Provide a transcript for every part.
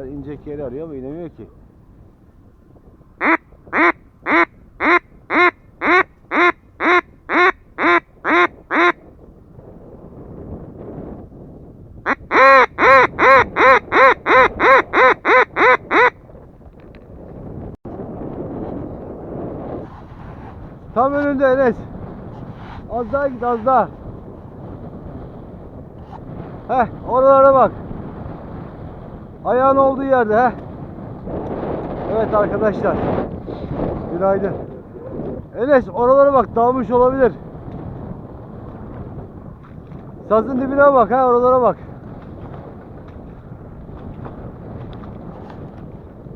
kadar inecek yeri arıyor ama inemiyor ki. Tam önünde Enes. Az daha git az daha. Heh oralara bak. Ayağın olduğu yerde heh. Evet arkadaşlar. Günaydın. Enes oralara bak dağılmış olabilir. Sazın dibine bak ha oralara bak.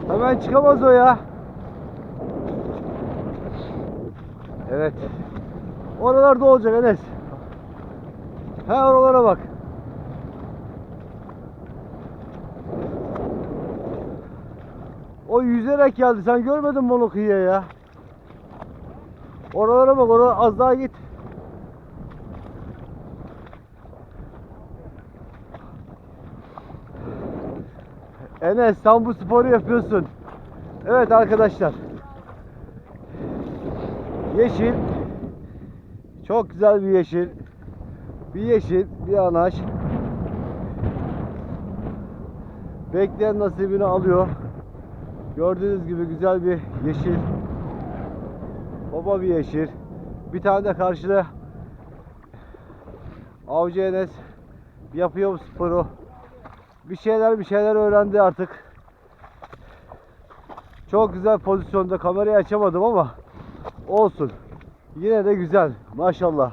Hemen çıkamaz o ya. Evet. Oralarda olacak Enes. Ha oralara bak. O yüzerek geldi. Sen görmedin mi onu kıyıya ya? Oralara bak. Oraya az daha git. Enes sen bu sporu yapıyorsun. Evet arkadaşlar. Yeşil. Çok güzel bir yeşil. Bir yeşil, bir anaç. Bekleyen nasibini alıyor. Gördüğünüz gibi güzel bir yeşil. Baba bir yeşil. Bir tane de karşıda Avcı Enes yapıyor sporu. Bir şeyler bir şeyler öğrendi artık. Çok güzel pozisyonda kamerayı açamadım ama olsun. Yine de güzel. Maşallah.